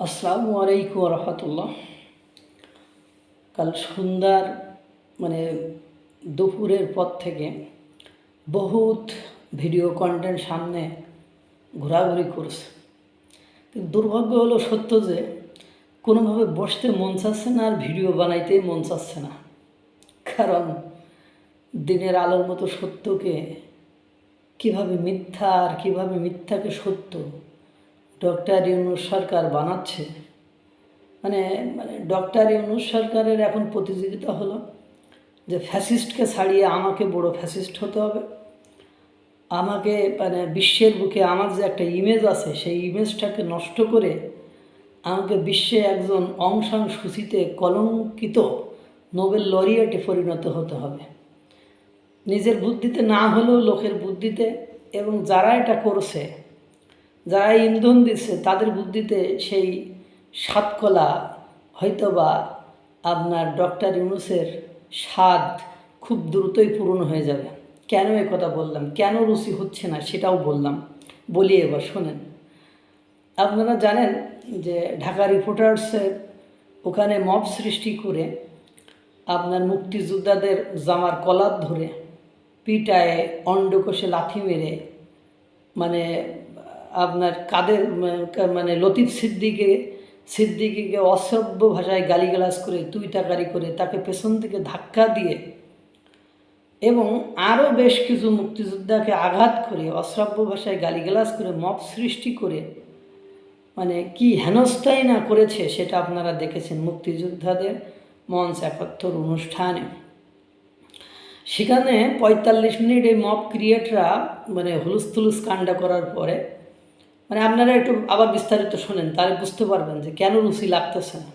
আসসালামু আলাইকুম রহমতুল্লাহ কাল সন্ধ্যার মানে দুপুরের পর থেকে বহুত ভিডিও কন্টেন্ট সামনে ঘোরাঘুরি করছে। কিন্তু দুর্ভাগ্য হলো সত্য যে, কোনোভাবে বসতে মন চাচ্ছে না আর ভিডিও বানাইতেই মন চাচ্ছে না। কারণ দিনের আলোর মতো সত্যকে, কীভাবে মিথ্যা আর কীভাবে মিথ্যাকে সত্য ডক্টর ইউনুস সরকার বানাচ্ছে। মানে মানে ডক্টর ইউনুস সরকারের এখন প্রতিযোগিতা হলো যে ফ্যাসিস্টকে ছাড়িয়ে আমাকে বড় ফ্যাসিস্ট হতে হবে। আমাকে মানে বিশ্বের বুকে আমার যে একটা ইমেজ আছে, সেই ইমেজটাকে নষ্ট করে আমাকে বিশ্বে একজন অংশাং সূচিতে কলঙ্কিত নোবেল লরিয়েটে পরিণত হতে হবে। নিজের বুদ্ধিতে না হলেও লোকের বুদ্ধিতে এবং যারা এটা করছে যারা ইন্ধন দিচ্ছে তাদের বুদ্ধিতে সেই সাতকলা, হয়তোবা আপনার ডক্টর ইউনুসের স্বাদ খুব দ্রুতই পূরণ হয়ে যাবে। কেন এ কথা বললাম? কেন রুচি হচ্ছে না সেটাও বললাম। বলি এবার, শোনেন। আপনারা জানেন যে ঢাকা রিপোর্টার্সের ওখানে মব সৃষ্টি করে আপনার মুক্তিযোদ্ধাদের জামার কলার ধরে পিটায় অন্ডকোষে লাথি মেরে মানে আপনার কাদের মানে লতিফ সিদ্দিকে, সিদ্দিকিকে অসভ্য ভাষায় গালিগালাজ করে তুই টাকারি করে, তাকে পেছন থেকে ধাক্কা দিয়ে এবং আরও বেশ কিছু মুক্তিযোদ্ধাকে আঘাত করে অশ্রাব্য ভাষায় গালিগালাজ করে মপ সৃষ্টি করে মানে কি হেনস্থাই না করেছে সেটা আপনারা দেখেছেন মুক্তিযোদ্ধাদের মঞ্চ একাত্তর অনুষ্ঠানে। সেখানে পঁয়তাল্লিশ মিনিট এই মব ক্রিয়েটরা মানে হুলুস তুলুস কাণ্ডা করার পরে মানে আপনারা একটু আবার বিস্তারিত শোনেন, তাহলে বুঝতে পারবেন যে কেন রুচি লাগতেছে না।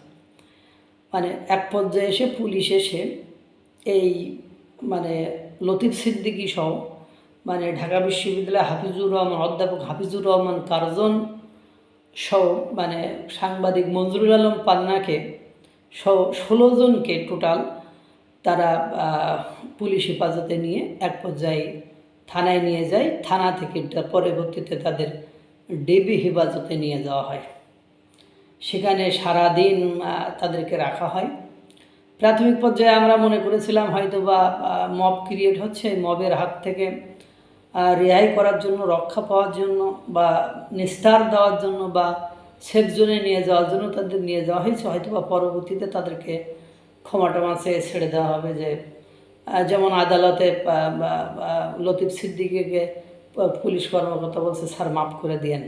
মানে এক পর্যায়ে এসে পুলিশ এসে এই মানে লতিফ সিদ্দিকী সহ মানে ঢাকা বিশ্ববিদ্যালয় হাফিজুর রহমান, অধ্যাপক হাফিজুর রহমান কার্জন সহ মানে সাংবাদিক মঞ্জুরুল আলম পান্নাকে সহ ষোলো জনকে টোটাল তারা পুলিশ হেফাজতে নিয়ে এক পর্যায়ে থানায় নিয়ে যায়। থানা থেকে পরবর্তীতে তাদের ডেবি হেফাজতে নিয়ে যাওয়া হয়। সেখানে সারাদিন তাদেরকে রাখা হয়। প্রাথমিক পর্যায়ে আমরা মনে করেছিলাম হয়তো বা মব ক্রিয়েট হচ্ছে, মবের হাত থেকে রেহাই করার জন্য, রক্ষা পাওয়ার জন্য বা নিস্তার দেওয়ার জন্য বা সেফ জোনে নিয়ে যাওয়ার জন্য তাদের নিয়ে যাওয়া হয়েছে। হয়তো বা পরবর্তীতে তাদেরকে ক্ষমা টমা চেয়ে ছেড়ে দেওয়া হবে যে যেমন আদালতে লতিফ সিদ্দিকিকে পুলিশ কর্মকর্তা বলছে, স্যার, মাফ করে দিয়েন।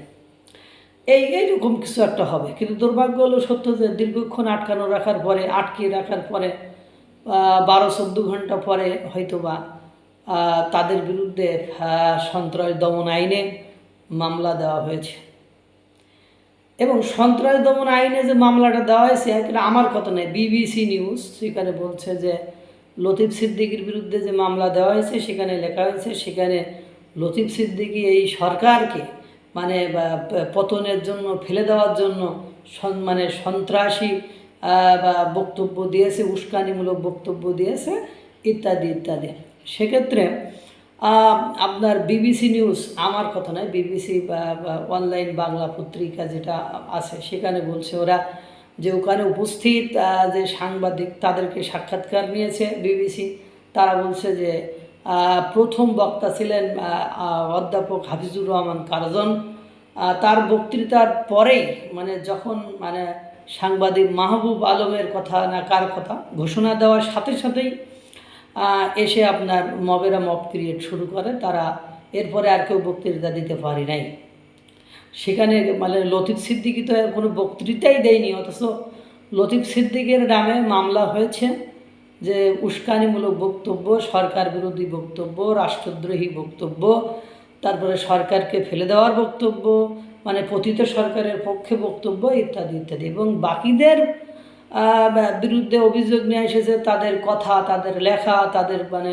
এই এইরকম কিছু একটা হবে। কিন্তু দুর্ভাগ্য হলো সত্য যে দীর্ঘক্ষণ আটকানো রাখার পরে, আটকিয়ে রাখার পরে বারো চোদ্দ ঘণ্টা পরে হয়তোবা তাদের বিরুদ্ধে সন্ত্রাস দমন আইনে মামলা দেওয়া হয়েছে। এবং সন্ত্রাস দমন আইনে যে মামলাটা দেওয়া হয়েছে এটা আমার কথা নয়, বিবিসি নিউজ সেখানে বলছে যে, লতিফ সিদ্দিকির বিরুদ্ধে যে মামলা দেওয়া হয়েছে, সেখানে লেখা হয়েছে, সেখানে লতিফ সিদ্দিকি এই সরকারকে মানে পতনের জন্য, ফেলে দেওয়ার জন্য মানে সন্ত্রাসী বা, বক্তব্য দিয়েছে, উস্কানিমূলক বক্তব্য দিয়েছে, ইত্যাদি ইত্যাদি। সেক্ষেত্রে আপনার বিবিসি নিউজ, আমার কথা নয়, বিবিসি বা অনলাইন বাংলা পত্রিকা যেটা আছে, সেখানে বলছে ওরা যে ওখানে উপস্থিত যে সাংবাদিক তাদেরকে সাক্ষাৎকার নিয়েছে বিবিসি, তারা বলছে যে প্রথম বক্তা ছিলেন অধ্যাপক হাফিজুর রহমান কারজন। তার বক্তৃতার পরেই মানে যখন মানে সাংবাদিক মাহবুব আলমের কথা না কার কথা, ঘোষণা দেওয়ার সাথে সাথেই এসে আপনার মবেরা মব ক্রিয়েট শুরু করে। তারা এরপরে আর কেউ বক্তৃতা দিতে পারি নাই। সেখানে মানে লতিফ সিদ্দিকি তো কোনো বক্তৃতাই দেয়নি, অথচ লতিফ সিদ্দিকের নামে মামলা হয়েছে। যে উস্কানিমূলক বক্তব্য, সরকার বিরোধী বক্তব্য, রাষ্ট্রদ্রোহী বক্তব্য, তারপরে সরকারকে ফেলে দেওয়ার বক্তব্য মানে পতিত সরকারের পক্ষে বক্তব্য ইত্যাদি ইত্যাদি। এবং বাকিদের বিরুদ্ধে অভিযোগ নিয়ে এসেছে, তাদের কথা, তাদের লেখা, তাদের মানে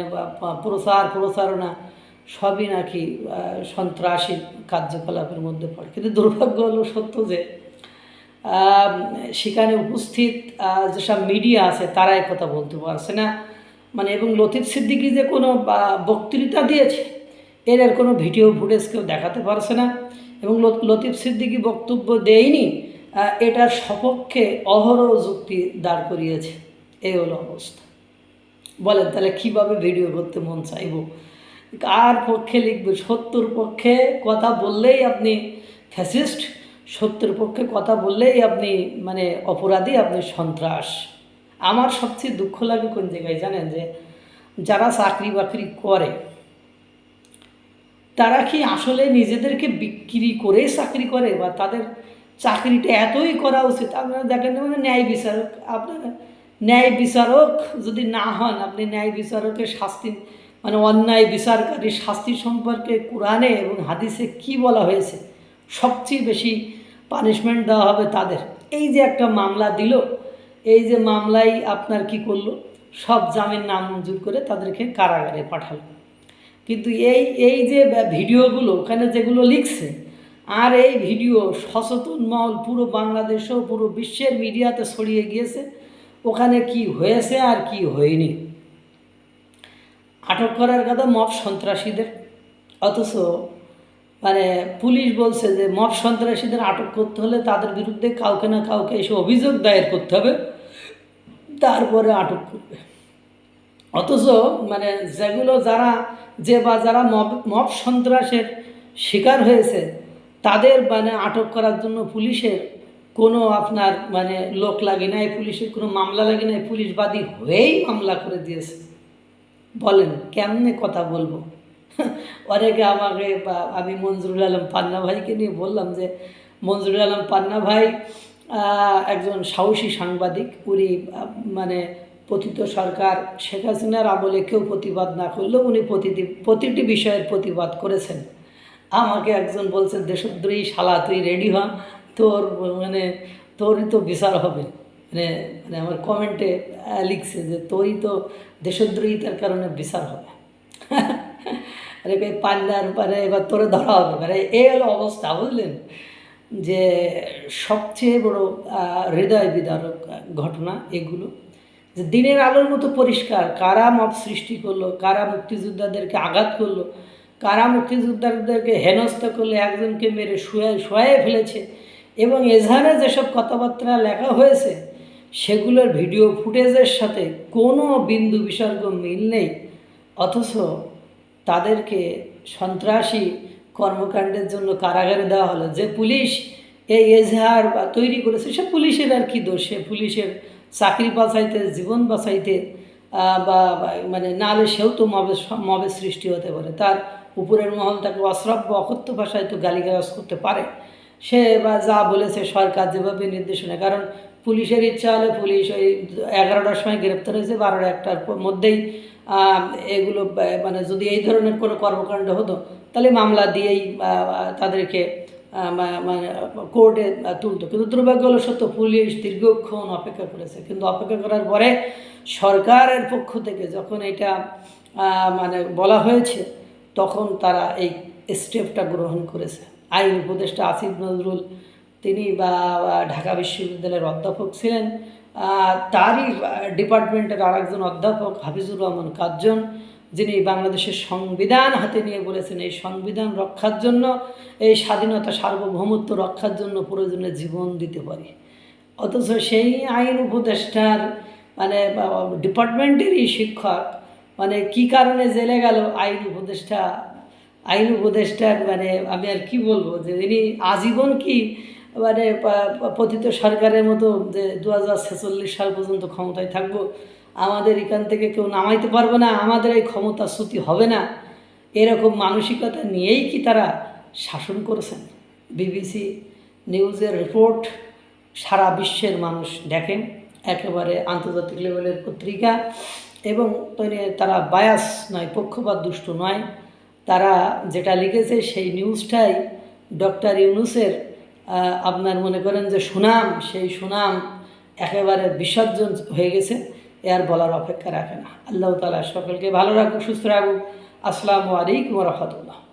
প্রচার, প্রচারণা, সবই নাকি সন্ত্রাসী কার্যকলাপের মধ্যে পড়ে। কিন্তু দুর্ভাগ্য হলো সত্য যে সেখানে উপস্থিত যেসব মিডিয়া আছে, তারাই কথা বলতে পারছে না। মানে এবং লতিফ সিদ্দিকি যে কোনো বক্তৃতা দিয়েছে, এর আর কোনো ভিডিও ফুটেজ কেউ দেখাতে পারছে না। এবং লতিফ সিদ্দিকি বক্তব্য দেয়নি এটার সপক্ষে অহরহ যুক্তি দাঁড় করিয়েছে। এই হলো অবস্থা। বলেন, তাহলে কীভাবে ভিডিও করতে মন চাইব? কার পক্ষে লিখবে সত্যর পক্ষে কথা বললেই আপনি ফ্যাসিস্ট সত্যের পক্ষে কথা বললেই আপনি মানে অপরাধী, আপনি সন্ত্রাস। আমার সবচেয়ে দুঃখ লাগে কোন জায়গায় জানেন যে, যারা চাকরি বাকরি করে, তারা কি আসলে নিজেদেরকে বিক্রি করে চাকরি করে বা তাদের চাকরিটা এতই করা উচিত? আপনারা দেখেন মানে ন্যায় বিচারক, আপনারা ন্যায় বিচারক যদি না হন, আপনি ন্যায় বিচারকের শাস্তি মানে অন্যায় বিচারকারী শাস্তি সম্পর্কে কোরআনে এবং হাদিসে কি বলা হয়েছে? সবচেয়ে বেশি পানিশমেন্ট দেওয়া হবে তাদের। এই যে একটা মামলা দিল, এই যে মামলাই আপনার কি করল? সব জামিন নামঞ্জুর করে তাদেরকে কারাগারে পাঠালো। কিন্তু এই এই যে ভিডিওগুলো, ওখানে যেগুলো লিখছে, আর এই ভিডিও সচেতন মহল পুরো বাংলাদেশেও পুরো বিশ্বের মিডিয়াতে ছড়িয়ে গিয়েছে, ওখানে কি হয়েছে আর কি হয়নি। আটক করার কথা মব সন্ত্রাসীদের। অথচ মানে পুলিশ বলছে যে মব সন্ত্রাসীদের আটক করতে হলে তাদের বিরুদ্ধে কাউকে না কাউকে এসে অভিযোগ দায়ের করতে হবে, তারপরে আটক করবে। অথচ মানে যেগুলো যারা যে বা যারা মব সন্ত্রাসের শিকার হয়েছে, তাদের মানে আটক করার জন্য পুলিশের কোনো আপনার মানে লোক লাগে নাই, পুলিশের কোনো মামলা লাগে নাই পুলিশ বাদী হয়েই মামলা করে দিয়েছে। বলেন, কেমনে কথা বলব? অনেকে আমাকে আমি মঞ্জুরুল আলম পান্না ভাইকে নিয়ে বললাম যে মঞ্জুরুল আলম পান্না ভাই একজন সাহসী সাংবাদিক। উনি মানে পতিত সরকার। শেখ হাসিনার আমলে কেউ প্রতিবাদ না করলেও উনি প্রতিটি প্রতিটি বিষয়ের প্রতিবাদ করেছেন। আমাকে একজন বলছেন, দেশদ্রোহী শালা, তুই রেডি হ। তোর মানে তোরই তো বিচার হবে। মানে মানে আমার কমেন্টে লিখছে যে, তোরই তো দেশদ্রোহিতার কারণে বিচার হবে। আরে ভাই পান্ডার পরে এবার তোরে ধরা হবে। মানে এই হলো অবস্থা, বুঝলেন? যে সবচেয়ে বড় হৃদয় বিদারক ঘটনা এগুলো। যে দিনের আলোর মতো পরিষ্কার, কারা মব সৃষ্টি করল, কারা মুক্তিযোদ্ধাদেরকে আঘাত করল, কারা মুক্তিযোদ্ধাদেরকে হেনস্থা করলে, একজনকে মেরে শুয়ে শুয়ে ফেলেছে, এবং এজাহারে যেসব কথাবার্তা লেখা হয়েছে, সেগুলোর ভিডিও ফুটেজের সাথে কোনো বিন্দু বিসর্গ মিল নেই। অথচ তাদেরকে সন্ত্রাসী কর্মকাণ্ডের জন্য কারাগারে দেওয়া হলো। যে পুলিশ এই এজাহার বা তৈরি করেছে, সে পুলিশের আর কি দোষ? সে পুলিশের চাকরি বাঁচাইতে জীবন বাঁচাইতে বা মানে নালে সেও তো মবের স- মবের সৃষ্টি হতে পারে। তার উপরের মহল তাকে অশ্রাব্য, অকথ্য ভাষায় তো গালিগালাজ করতে পারে। সে বা যা বলেছে সরকার যেভাবে নির্দেশনা কারণ পুলিশের ইচ্ছা হলে পুলিশ ওই এগারোটার সময় গ্রেপ্তার হয়েছে, বারোটা একটার মধ্যেই এগুলো মানে যদি এই ধরনের কোনো কর্মকাণ্ড হতো, তাহলে মামলা দিয়েই তাদেরকে মানে কোর্টে তুলতো। কিন্তু দুর্ভাগ্য হলো সত্য, পুলিশ দীর্ঘক্ষণ অপেক্ষা করেছে। কিন্তু অপেক্ষা করার পরে সরকারের পক্ষ থেকে যখন এটা মানে বলা হয়েছে, তখন তারা এই স্টেপটা গ্রহণ করেছে। আইন উপদেষ্টা আসিফ নজরুল, তিনি বা, ঢাকা বিশ্ববিদ্যালয়ের অধ্যাপক ছিলেন। তারই ডিপার্টমেন্টের আরেকজন অধ্যাপক হাফিজুর রহমান কাজ্জন, যিনি বাংলাদেশের সংবিধান হাতে নিয়ে বলেছেন, এই সংবিধান রক্ষার জন্য, এই স্বাধীনতা সার্বভৌমত্ব রক্ষার জন্য প্রয়োজনে জীবন দিতে পারি। অথচ সেই আইন উপদেষ্টার মানে ডিপার্টমেন্টেরই শিক্ষক মানে কি কারণে জেলে গেল আইন উপদেষ্টা? আইন উপদেষ্টার মানে আমি আর কি বলব যে, তিনি আজীবন কি মানে পতিত সরকারের মতো যে দু হাজার ছেচল্লিশ সাল পর্যন্ত ক্ষমতায় থাকব, আমাদের এখান থেকে কেউ নামাইতে পারবে না, আমাদের এই ক্ষমতা শ্রুতি হবে না। এরকম মানসিকতা নিয়েই কি তারা শাসন করেছেন? বিবিসি নিউজের রিপোর্ট সারা বিশ্বের মানুষ দেখেন, একেবারে আন্তর্জাতিক লেভেলের পত্রিকা এবং তারা বায়াস নয়, পক্ষপাত দুষ্ট নয়। তারা যেটা লিখেছে সেই নিউজটাই ডক্টর ইউনুসের আপনার মনে করেন যে সুনাম, সেই সুনাম একেবারে বিসর্জন হয়ে গেছে, এ আর বলার অপেক্ষা রাখে না। আল্লাহ তালা সকলকে ভালো রাখুক, সুস্থ রাখুক। আসসালামু আলাইকুম রহমতুল্লাহ।